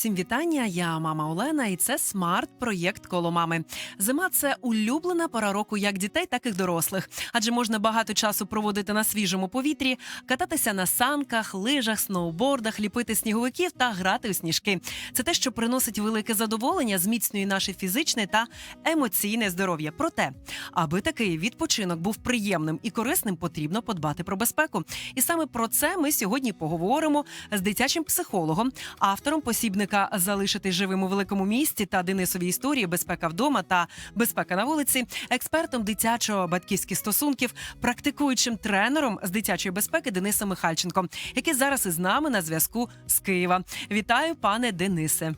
Всім вітання. Я мама Олена, і це смарт-проєкт коло мами. Зима це улюблена пора року як дітей, так і дорослих, адже можна багато часу проводити на свіжому повітрі, кататися на санках, лижах, сноубордах, ліпити сніговиків та грати у сніжки. Це те, що приносить велике задоволення, зміцнює наше фізичне та емоційне здоров'я. Проте, аби такий відпочинок був приємним і корисним, потрібно подбати про безпеку. І саме про це ми сьогодні поговоримо з дитячим психологом, автором посібника залишити живим у великому місті та Денисові історії безпека вдома та безпека на вулиці, експертом дитячого батьківських стосунків, практикуючим тренером з дитячої безпеки Денисом Михальченком, який зараз із нами на зв'язку з Києва. Вітаю, пане Денисе.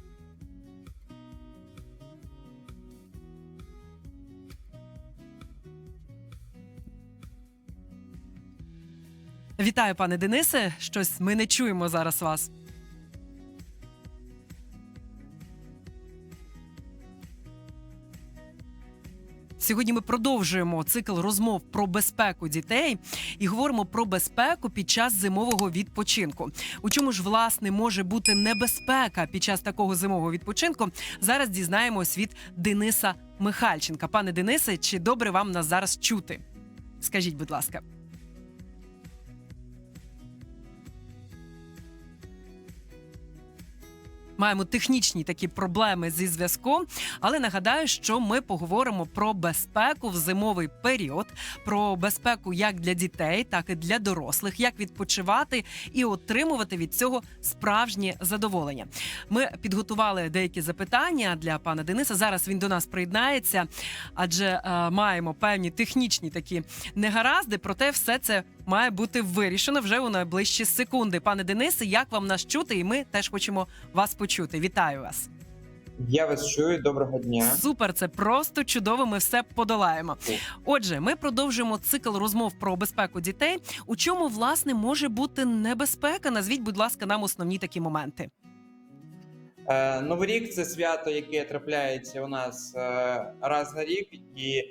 Вітаю, пане Денисе. Щось ми не чуємо зараз вас. Сьогодні ми продовжуємо цикл розмов про безпеку дітей і говоримо про безпеку під час зимового відпочинку. У чому ж власне може бути небезпека під час такого зимового відпочинку? Зараз дізнаємось від Дениса Михальченка. Пане Денисе, чи добре вам нас зараз чути? Скажіть, будь ласка. Маємо технічні такі проблеми зі зв'язком, але нагадаю, що ми поговоримо про безпеку в зимовий період, про безпеку як для дітей, так і для дорослих, як відпочивати і отримувати від цього справжнє задоволення. Ми підготували деякі запитання для пана Дениса. Зараз він до нас приєднається, адже е, маємо певні технічні такі негаразди. Проте все це має бути вирішено вже у найближчі секунди. Пане Денисе, як вам нас чути? І ми теж хочемо вас почути. Вітаю вас. Я вас чую. Доброго дня. Супер, це просто чудово. Ми все подолаємо. Отже, ми продовжуємо цикл розмов про безпеку дітей. У чому власне може бути небезпека? Назвіть, будь ласка, нам основні такі моменти. Е, Новий рік це свято, яке трапляється у нас е, раз на рік, і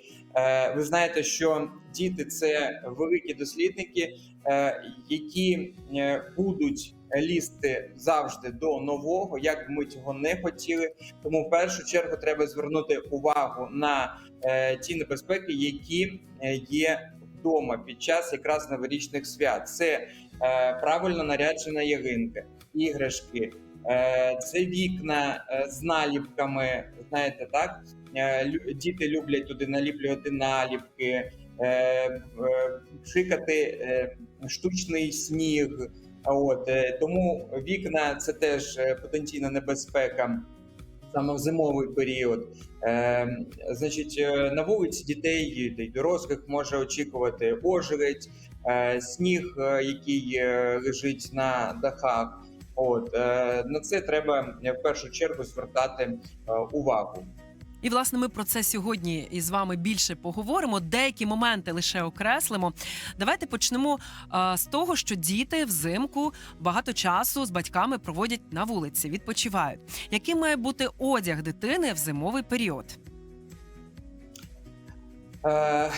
ви знаєте, що діти це великі дослідники, е, які е, будуть лізти завжди до нового, як би ми цього не хотіли. Тому в першу чергу треба звернути увагу на е, ті небезпеки, які е, є вдома під час якраз новорічних свят. Це е, правильно наряджена ялинка, іграшки. Е, Це вікна е, з наліпками. Знаєте, так Е, діти люблять туди наліплювати наліпки, е, е, пшикати е, штучний сніг. От е, тому вікна це теж е, потенційна небезпека. Саме в зимовий період, е, значить, е, на вулиці дітей та й дорослих може очікувати ожеледь, е, сніг, е, який е, лежить на дахах. От е, на це треба е, в першу чергу звертати е, увагу. І власне ми про це сьогодні із вами більше поговоримо. Деякі моменти лише окреслимо. Давайте почнемо а, з того, що діти взимку багато часу з батьками проводять на вулиці, відпочивають. Яким має бути одяг дитини в зимовий період? Е,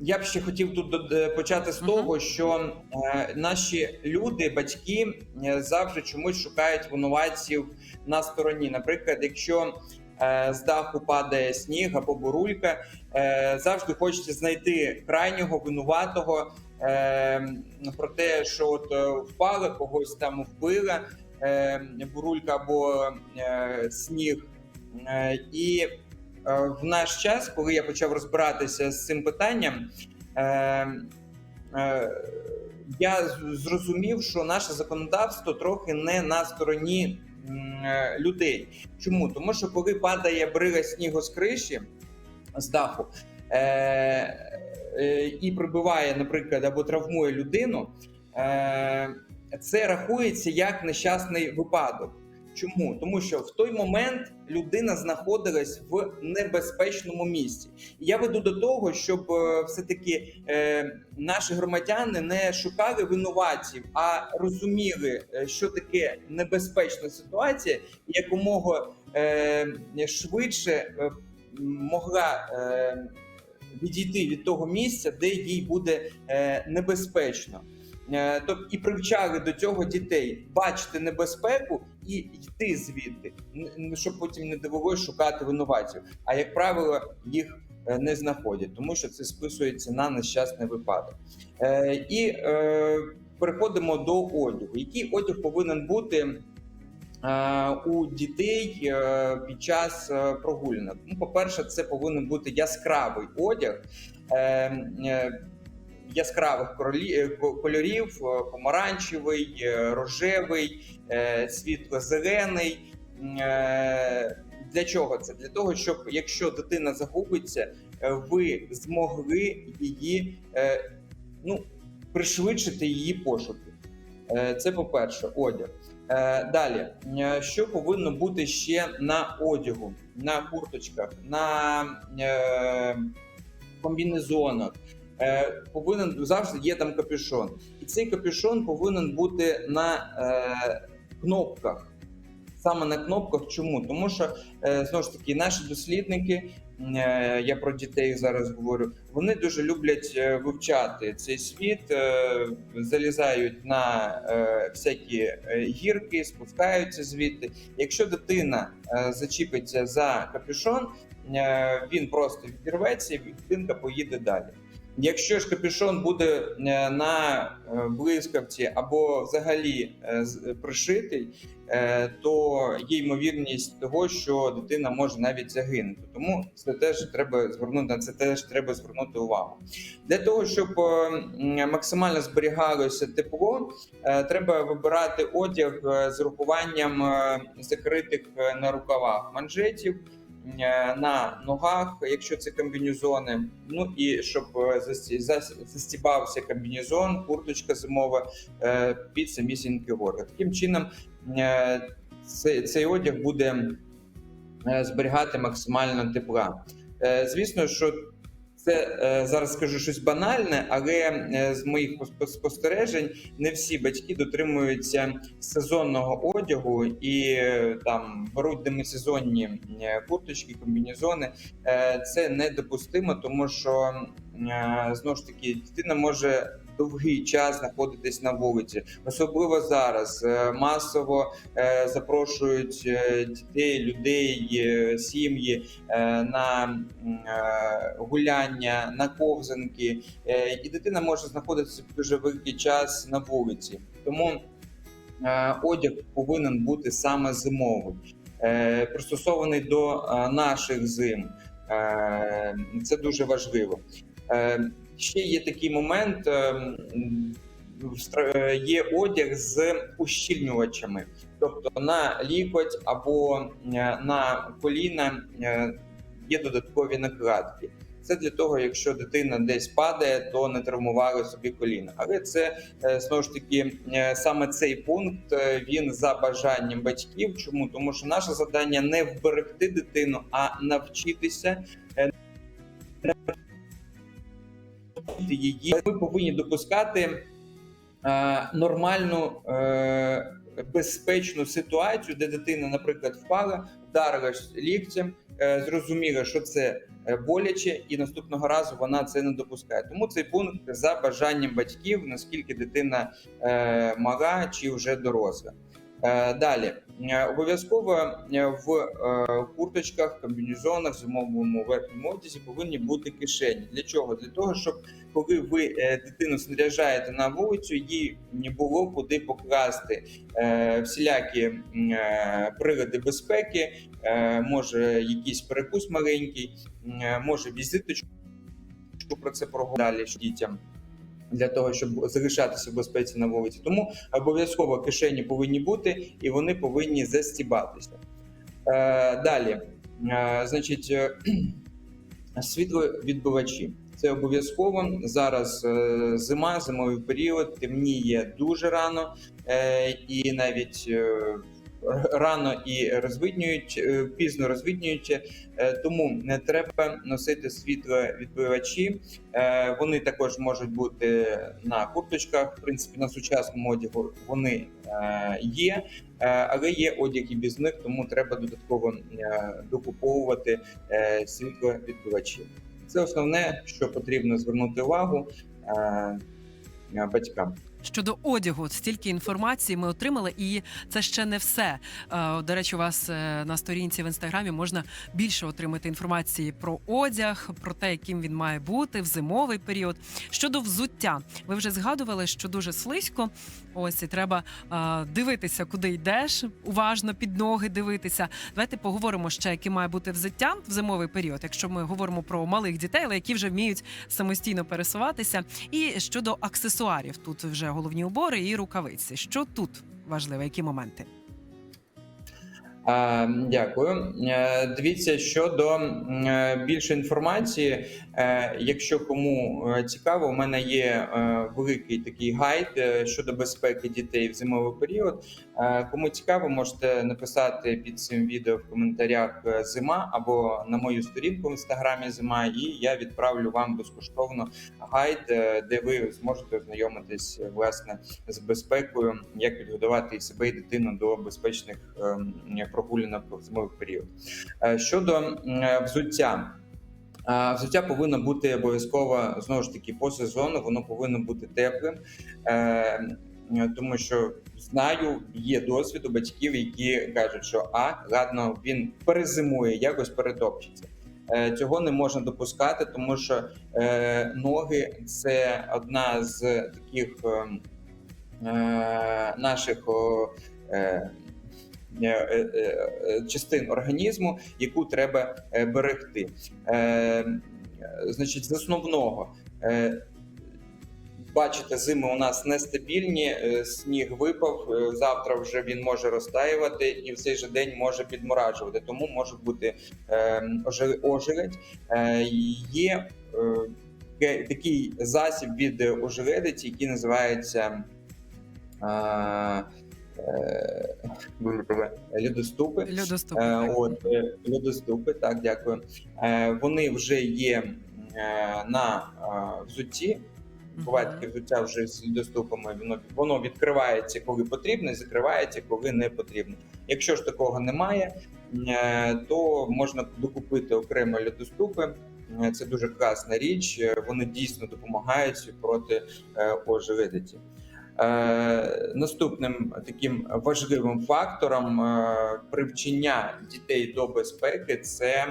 я б ще хотів тут почати з Мгм. того, що е, наші люди, батьки, е, завжди чомусь шукають винуватців на стороні. Наприклад, якщо е, з даху падає сніг або бурулька, е, завжди хочеться знайти крайнього винуватого е, про те, що от е, впала, когось там вбила е, бурулька або е, сніг. Е, і е, в наш час, коли я почав розбиратися з цим питанням, е, е, я зрозумів, що наше законодавство трохи не на стороні е, людей. Чому? Тому що коли падає брига снігу з криші з даху е, е, і прибиває, наприклад, або травмує людину, е, це рахується як нещасний випадок. Чому? Тому що в той момент людина знаходилась в небезпечному місці. Я веду до того, щоб е, все-таки е, наші громадяни не шукали винуватців, а розуміли, е, що таке небезпечна ситуація, якомога е, швидше е, могла е, відійти від того місця, де їй буде е, небезпечно. Тобто і привчали до цього дітей бачити небезпеку і йти звідти, щоб потім не довелося шукати винуватців. А як правило, їх е, не знаходять, тому що це списується на нещасний випадок. Е, і е, переходимо до одягу. Який одяг повинен бути е, у дітей е, під час прогулянок? Ну, по-перше, це повинен бути яскравий одяг. Яскравих е, кольорів, е, помаранчевий, е, рожевий, світло-зелений. Для чого це? Для того, щоб якщо дитина загубиться, ви змогли її ну, пришвидшити її пошуки. Це по-перше, одяг. Далі, що повинно бути ще на одягу, на курточках, на комбінезонах. Е, Повинен завжди є там капюшон. І цей капюшон повинен бути на е, кнопках. Саме на кнопках. Чому? Тому що е, знову ж таки наші дослідники, е, я про дітей зараз говорю, вони дуже люблять е, вивчати цей світ, залізають на всякі гірки, спускаються звідти. Якщо дитина зачіпиться за капюшон, він просто відірветься, і дитинка поїде далі. Якщо ж капюшон буде е, на е, блискавці або взагалі е, пришитий, то є ймовірність того, що дитина може навіть загинути. Тому це теж треба звернути на це теж треба звернути увагу. Для того щоб максимально зберігалося тепло, треба вибирати одяг з урахуванням закритих на рукавах манжетів. Е, На ногах, якщо це комбінезони, ну і щоб е, засті- зас- застібався комбінезон, курточка зимова е, під самісінькі гори. Таким чином цей, одяг буде зберігати максимально тепла. Звісно, що це е, зараз скажу щось банальне, але е, з моїх спостережень не всі батьки дотримуються сезонного одягу і е, там беруть демисезонні курточки, комбінезони. Це недопустимо, тому що знову ж таки дитина може довгий час знаходитись на вулиці, особливо зараз е, масово е, запрошують е, дітей, людей, сім'ї на гуляння, на ковзанки, і дитина може знаходитися дуже великий час на вулиці. Тому одяг повинен бути саме зимовий, пристосований до наших зим. Це дуже важливо. Ще є такий момент. е, в е, Є одяг з ущільнювачами, тобто на лікоть або е, на коліна е, є додаткові накладки. Це для того, якщо дитина десь падає, то не травмували собі коліна. Але це знову ж таки саме цей пункт він за бажанням батьків. Чому тому, що наше завдання не вберегти дитину, а навчитися навчити її. Ми повинні допускати е, нормальну. Е, Безпечну ситуацію, де дитина, наприклад, впала, вдарилась ліктем, е, зрозуміла, що це боляче, і наступного разу вона це не допускає. Тому цей пункт за бажанням батьків, наскільки дитина мала чи вже доросла. Е, Далі Е, обов'язково е, в курточках, комбінезонах, зимовому верхньому одязі повинні бути кишені. Для чого? Для того, щоб коли ви е, дитину снаряджаєте на вулицю, їй не було куди покласти е, всілякі е, прилади безпеки, може якийсь перекус маленький, може візиточку про це проговорили дітям. Для того щоб залишатися в безпеці на вулиці, тому обов'язково кишені повинні бути і вони повинні застібатися. Е, далі, е, значить, е, світловідбивачі. Це обов'язково зараз е, зима, зимовий період, темніє дуже рано, е, і навіть е, рано і розвиднюють, е, пізно розвиднюють, е, тому не треба носити світловідбивачі. Е, Вони також можуть бути на курточках. В принципі, на сучасному одягу вони є, але є одяг і без них, тому треба додатково докуповувати світловідбивачі. Це основне, що потрібно звернути увагу батькам. Щодо одягу, стільки інформації ми отримали, і це ще не все. Е, До речі, у вас е, на сторінці в інстаграмі можна більше отримати інформації про одяг, про те, яким він має бути в зимовий період. Щодо взуття, ви вже згадували, що дуже слизько. Ось і треба е, дивитися, куди йдеш, уважно під ноги дивитися. Давайте поговоримо ще, яке має бути взуття в зимовий період, якщо ми говоримо про малих дітей, але які вже вміють самостійно пересуватися. І щодо аксесуарів, тут вже головні убори і рукавиці. Що тут важливо, які моменти? Дякую. Е, Дивіться щодо е, більше інформації. е, Якщо кому цікаво, у мене є великий такий гайд щодо безпеки дітей в зимовий період. Е, Кому цікаво, можете написати під цим відео в коментарях е, зима або на мою сторінку в інстаграмі зима, і я відправлю вам безкоштовно гайд, е, де ви зможете ознайомитись власне з безпекою, як підготувати і себе і дитину до безпечних ем, прогулянок в зимовий період. Щодо взуття. Взуття повинно бути обов'язково знову ж таки по сезону, воно повинно бути теплим, тому що знаю, є досвід у батьків, які кажуть, що а ладно, він перезимує, якось перетопчеться. Е, Цього не можна допускати, тому що е, ноги це одна з таких е, е, наших е, е, е, е, частин організму, яку треба берегти. Е, Значить, з основного. Бачите, зими у нас нестабільні, е, сніг випав. е, Завтра вже він може розтаювати і в цей же день може підморажувати. Тому може бути е, ожеледь. Є такий засіб від ожеледиці, який називається. Льодоступ. Е, От льодоступи, так дякую. Вони вже є на взутті. Буває таке взуття вже з льодоступами. Воно воно відкривається, коли потрібно, і закривається, коли не потрібно. Якщо ж такого немає, е, то можна докупити окремо льодоступи. Е, Це дуже класна річ. е, Вони дійсно допомагають проти. Е, наступним таким важливим фактором привчення дітей до безпеки це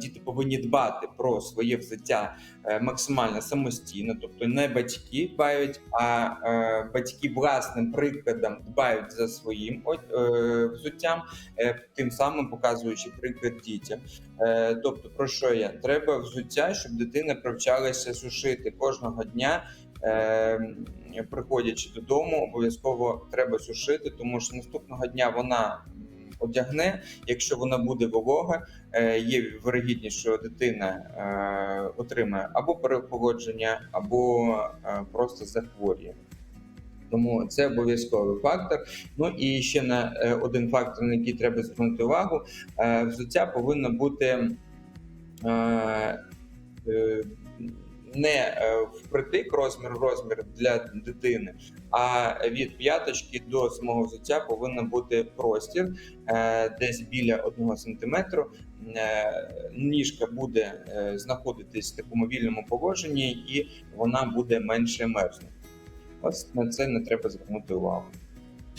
діти повинні дбати про своє взуття е, максимально самостійно, тобто не батьки дбають, а е, батьки власним прикладом дбають за своїм е, взуттям, е, тим самим показуючи приклад дітям. Е, Тобто, про що я? Треба взуття, щоб дитина привчалася сушити кожного дня. Е, приходячи додому, обов'язково треба сушити, тому що наступного дня вона одягне. Якщо вона буде волога, е, є вирогідність, що дитина е, отримає або переохолодження, або е, просто захворює. Тому це обов'язковий фактор. Ну і ще на один фактор, на який треба звернути увагу: взуття повинно бути не е, впритик розмір розмір для дитини, а від п'яточки до самого взуття повинен бути простір е, десь біля 1 см. Ніжка буде е, знаходитись в такому вільному положенні, і вона буде менше мерзнути. Ось на це не треба звернути увагу.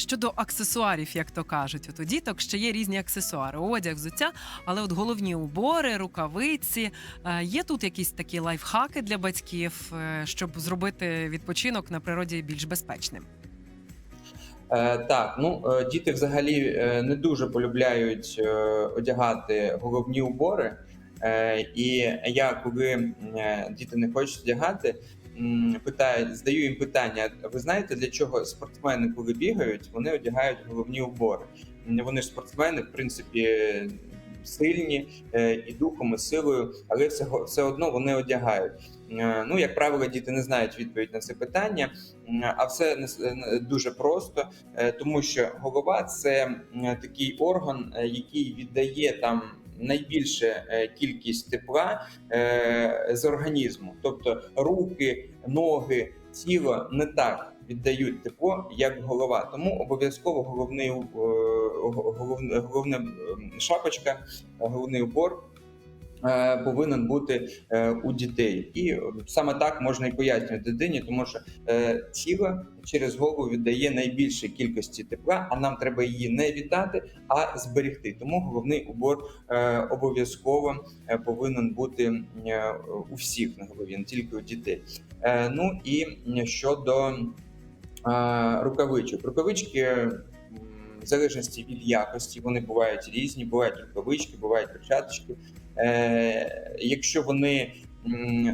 Щодо аксесуарів, як то кажуть, от у діток ще є різні аксесуари, одяг, взуття, але от головні убори, рукавиці. Е, Є тут якісь такі лайфхаки для батьків, е, щоб зробити відпочинок на природі більш безпечним. Е, так, ну діти взагалі не дуже полюбляють одягати головні убори. І я, коли діти не хочуть одягати, м, питаю, здаю їм питання: ви знаєте, для чого спортсмени, коли бігають, вони одягають головні убори? Вони ж спортсмени, в принципі, сильні е, і духом, і силою, але все, все одно вони одягають. Е, Ну, як правило, діти не знають відповідь на це питання, а все дуже просто. Е, тому що голова це такий орган, який віддає там найбільше е, кількість тепла е, з організму, тобто руки, ноги, тіло не так віддають тепло, як голова. Тому обов'язково головний е, головне, головне шапочка, головний убор повинен бути е, у дітей. І е, саме так можна і пояснювати дитині, тому що е, тіло через голову віддає найбільшій кількості тепла, а нам треба її не віддати, а зберегти. Тому головний убор е, обов'язково е, повинен бути е, у всіх на голові, не тільки у дітей. Е, Ну і щодо е, рукавичок, рукавички. В залежності від якості вони бувають різні, бувають рукавички, бувають перчаточки. Е, якщо вони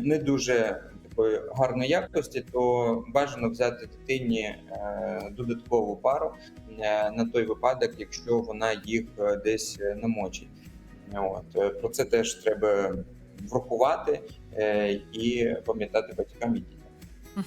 не дуже такої гарної якості, то бажано взяти дитині е, додаткову пару е, на той випадок, якщо вона їх е, десь е, намочить. От е, про це теж треба врахувати е, і пам'ятати батькам і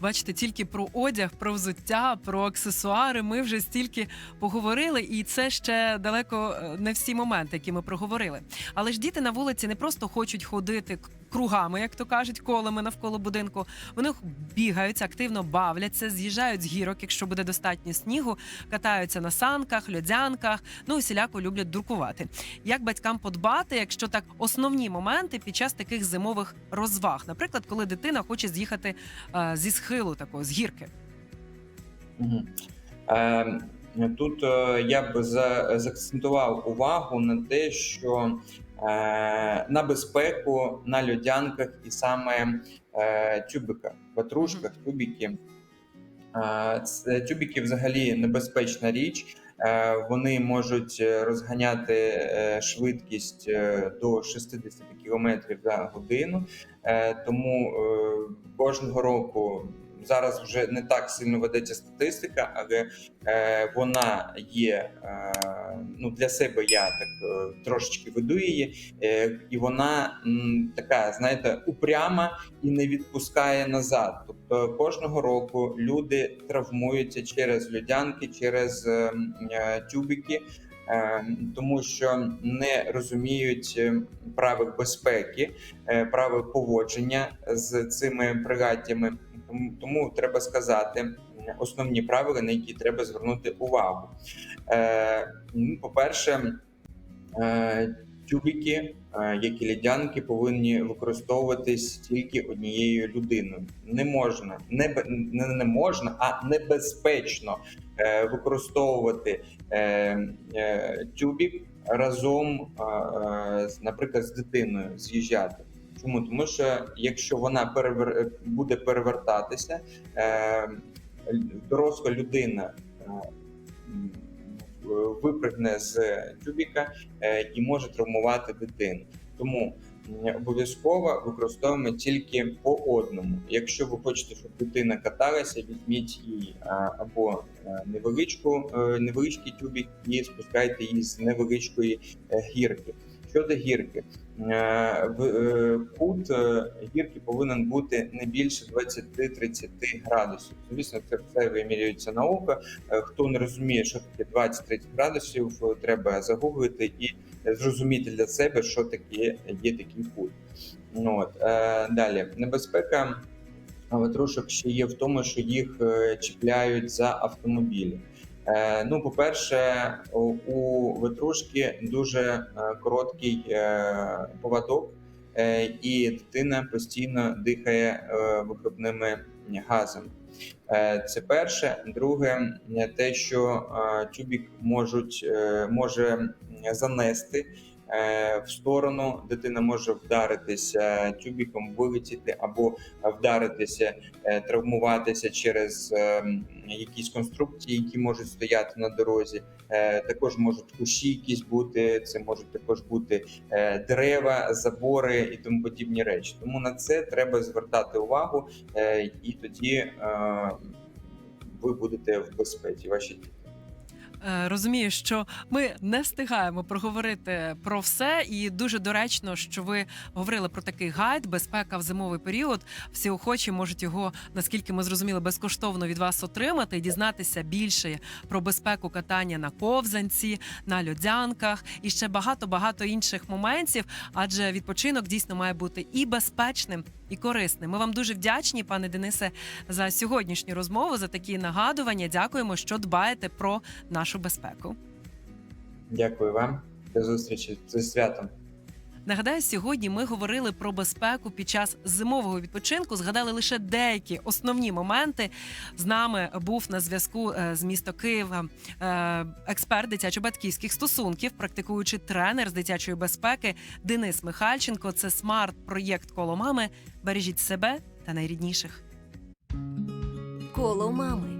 Бачите, тільки про одяг, про взуття, про аксесуари. Ми вже стільки поговорили, і це ще далеко е, не всі моменти, які ми проговорили. Але ж діти на вулиці не просто хочуть ходити кругами, як то кажуть, колами навколо будинку. Вони бігають, активно бавляться, з'їжджають з гірок, якщо буде достатньо снігу, катаються на санках, льодянках. Ну усіляко люблять дуркувати. Як батькам подбати, якщо так основні моменти під час таких зимових розваг, наприклад, коли дитина хоче з'їхати е, зі схилу такого з гірки. Мгм. Е, Тут е, я б за- заакцентував увагу на те, що е, на безпеку на льодянках і саме е, тюбиках, ватрушках, тюбіки. Е, Тюбіки взагалі небезпечна річ. Е, Вони можуть е, розганяти е, швидкість е, до 60 км за годину. Е, Тому е, кожного року зараз вже не так сильно ведеться статистика, але е, вона є е, ну для себе. Я так е, трошечки веду її, е, і вона м, така, знаєте, упряма і не відпускає назад. Тобто кожного року люди травмуються через льодянки, через е, е, тюбики. Е, Тому що не розуміють е, правил безпеки, е, правил поводження з цими пригаттями. Тому, треба сказати основні правила, на які треба звернути увагу. Е, ну, Тюбики, е, як і лідянки, повинні використовуватись тільки однією людиною. Не можна, не, не, не можна, а небезпечно е, використовувати е, тюбік разом, наприклад, з дитиною з'їжджати. Чому? Тому що якщо вона перевер... буде перевертатися, доросла людина е... м, випригне з тюбіка е... і може травмувати дитину. Тому обов'язково використовуємо тільки по одному. Якщо ви хочете, щоб дитина каталася, візьміть її або е, невеличку, е, невеличкий тюбік і спускайте її з невеличкої гірки. Щодо гірки, Е, е, кут е, гірки повинен бути не більше 20-30 градусів. Звісно, це все вимірюється на око. Е, Хто не розуміє, що таке 20-30 градусів, треба загуглити і зрозуміти для себе, що таке є такий кут. Ну, от. Далі небезпека ватрушок ще є в тому, що їх чіпляють за автомобілі. Е, Ну, по-перше, у- витрушки дуже е, короткий е, поводок, і дитина постійно дихає вихлопними газами. Е, Це перше. Друге, те, що тюбік можуть, може занести в сторону, дитина може вдаритися тюбіком, вилетіти або вдаритися, е, травмуватися через е, якісь конструкції, які можуть стояти на дорозі. Е, Також можуть кущі якісь бути, це можуть також бути е, дерева, забори і тому подібні речі. Тому на це треба звертати увагу, е, і тоді е, ви будете в безпеці. Ваші діти. Е, Розумію, що ми не встигаємо проговорити про все, і дуже доречно, що ви говорили про такий гайд, безпека в зимовий період. Всі охочі можуть його, наскільки ми зрозуміли, безкоштовно від вас отримати і дізнатися більше про безпеку катання на ковзанці, на льодянках і ще багато багато інших моментів. Адже відпочинок дійсно має бути і безпечним, і корисним. Ми вам дуже вдячні, пане Денисе, за сьогоднішню розмову, за такі нагадування. Дякуємо, що дбаєте про нашу безпеку. Дякую вам. До зустрічі зі святом. Нагадаю, сьогодні ми говорили про безпеку під час зимового відпочинку. Згадали лише деякі основні моменти. З нами був на зв'язку е, з міста Києва е, експерт дитячо-батьківських стосунків, практикуючий тренер з дитячої безпеки Денис Михальченко. Це смарт-проєкт коло мами. Бережіть себе та найрідніших. Коло мами.